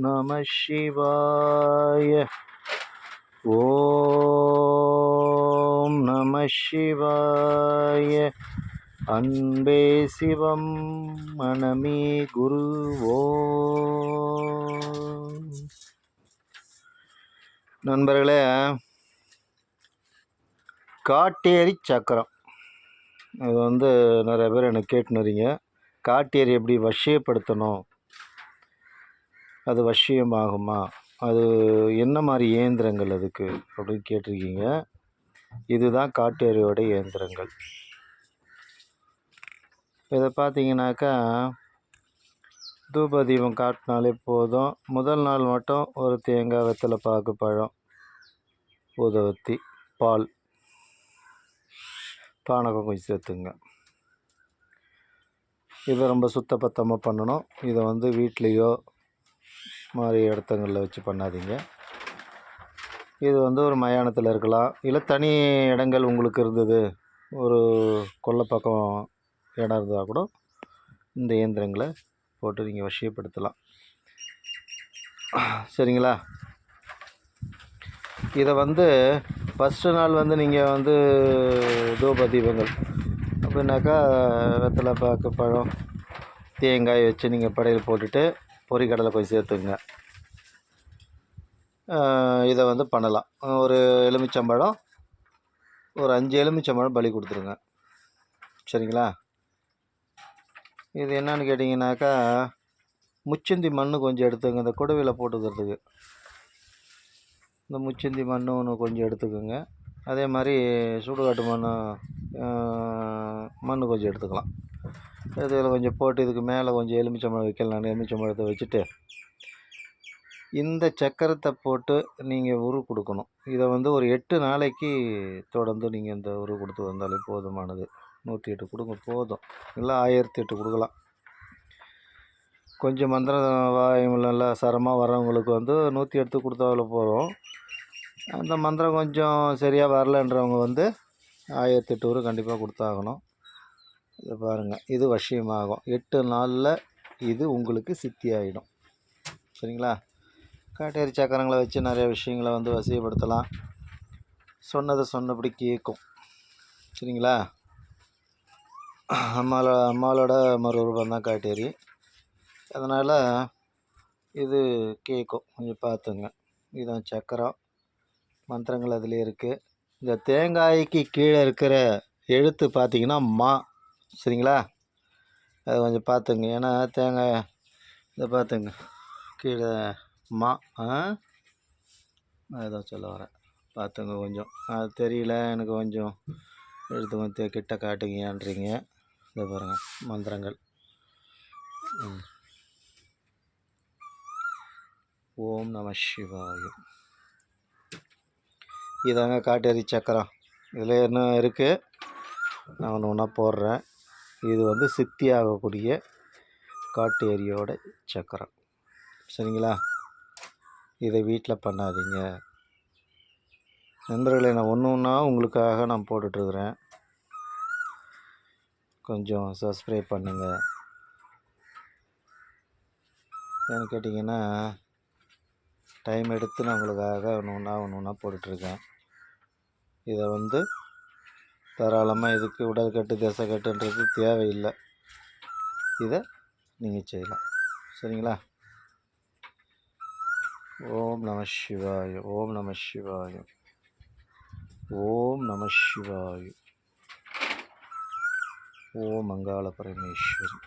நம சிவாய ஓம் நம சிவாய அன்பே சிவம் மனமே குரு நண்பர்களே காட்டேரி சக்கரம். இது வந்து நிறைய பேர் எனக்கு கேட்டுனுறீங்க காட்டேரி எப்படி வசியப்படுத்தணும்? அது வசியமாகுமா? அது என்ன மாதிரி இயந்திரங்கள் அதுக்கு? அப்படின்னு கேட்டிருக்கீங்க. இதுதான் காட்டேரியோட இயந்திரங்கள். இதை பார்த்தீங்கன்னாக்கா தூப தீபம் காட்டினாலே போதும். முதல் நாள் மட்டும் ஒரு தேங்காய் வெத்தலை பாக்கு பழம் ஊதவத்தி பால் பானகம் கொஞ்சம் சேர்த்துங்க. இதை ரொம்ப சுத்தபத்தமாக பண்ணணும். இதை வந்து வீட்லேயோ மாதிரி இடத்துங்களில் வச்சு பண்ணாதீங்க. இது வந்து ஒரு மயானத்தில் இருக்கலாம். இல்லை தனி இடங்கள் உங்களுக்கு இருந்தது ஒரு கொல்லை பக்கம் இடம் இருந்தால் கூட இந்த இயந்திரங்களை போட்டு நீங்கள் வசியப்படுத்தலாம். சரிங்களா? இதை வந்து ஃபஸ்ட்டு நாள் வந்து நீங்கள் வந்து தூப தீபங்கள் அப்படின்னாக்கா வெத்தலை பாக்கு பழம் தேங்காய் வச்சு நீங்கள் படையல் போட்டுட்டு பொறிக்கடலை போய் சேர்த்துங்க. இதை வந்து பண்ணலாம். ஒரு எலுமிச்சம்பழம் ஒரு அஞ்சு எலுமிச்சம்பழம் பலி கொடுத்துருங்க. சரிங்களா? இது என்னன்னு கேட்டிங்கனாக்கா முச்சந்தி மண் கொஞ்சம் எடுத்துங்க. இந்த குடவையில் போட்டுக்கிறதுக்கு. இந்த முச்சந்தி மண் ஒன்று கொஞ்சம் எடுத்துக்கோங்க. அதே மாதிரி சுடுகாட்டு மண் மண் கொஞ்சம் எடுத்துக்கலாம். இதில் கொஞ்சம் போட்டு இதுக்கு மேலே கொஞ்சம் எலுமிச்சம்பழம் வைக்கலாம். எலுமிச்சம்பழத்தை வச்சுட்டு இந்த சக்கரத்தை போட்டு நீங்கள் உரு கொடுக்கணும். இதை வந்து ஒரு எட்டு நாளைக்கு தொடர்ந்து நீங்கள் இந்த உரு கொடுத்து வந்தாலே போதுமானது. நூற்றி எட்டு கொடுங்க போதும். இல்லை ஆயிரத்தி எட்டு கொடுக்கலாம். கொஞ்சம் மந்திரம் வாயும் நல்லா சரமாக வர்றவங்களுக்கு வந்து நூற்றி எடுத்து கொடுத்தாவில் போகிறோம் அந்த மந்திரம் கொஞ்சம் சரியாக வரலன்றவங்க வந்து ஆயிரத்தி எட்டு உரு கண்டிப்பாக கொடுத்தாகணும். இதை பாருங்கள் இது வசியமாகும். எட்டு நாளில் இது உங்களுக்கு சித்தி ஆகிடும் சரிங்களா? காட்டேரி சக்கரங்களை வச்சு நிறைய விஷயங்களை வந்து வசியப்படுத்தலாம். சொன்னதை சொன்னபடி கேட்கும். சரிங்களா? அம்மாவோட அம்மாவோட மறுரூபம் தான் காட்டேரி. அதனால் இது கேட்கும். கொஞ்சம் பார்த்துங்க. இதுதான் சக்கரம். மந்திரங்கள் அதில் இருக்குது இந்த தேங்காய்க்கு கீழே இருக்கிற எழுத்து பார்த்தீங்கன்னா மா. சரிங்களா? அதை கொஞ்சம் பார்த்துங்க ஏன்னா தேங்காய் இதை பார்த்துங்க கீழே மா ஆ? ஏதோ சொல்ல வரேன். பார்த்துங்க கொஞ்சம். அது தெரியல. எனக்கு கொஞ்சம் எடுத்து கொஞ்சம் கிட்ட காட்டுங்கன்றீங்க இதை பாருங்கள் மந்திரங்கள். ஓம் நம சிவாயம் இதாங்க காட்டேரி சக்கரம். இதில் என்ன இருக்குது நான் ஒன்று ஒன்றா போடுறேன். இது வந்து சித்தியாகக்கூடிய காட்டு ஏரியோட சக்கரம். சரிங்களா? இதை வீட்டில் பண்ணாதீங்க. நண்பர்களை நான் ஒன்று ஒன்றா உங்களுக்காக நான் போட்டுட்ருக்குறேன். கொஞ்சம் சப்ஸ்கிரைப் பண்ணுங்கள் ஏன்னு கேட்டிங்கன்னா டைம் எடுத்து நான் உங்களுக்காக ஒன்று ஒன்றா ஒன்று ஒன்றா போட்டுட்ருக்கேன். இதை வந்து தாராளமாக இதுக்கு உடல் கட்டு தசை கட்டுன்றது தேவையில்லை. இதை நீங்கள் செய்யலாம். சரிங்களா? ஓம் நம சிவாய ஓம் நம சிவாய ஓம் நம சிவாய. ஓம் மங்காள பரமேஸ்வரி.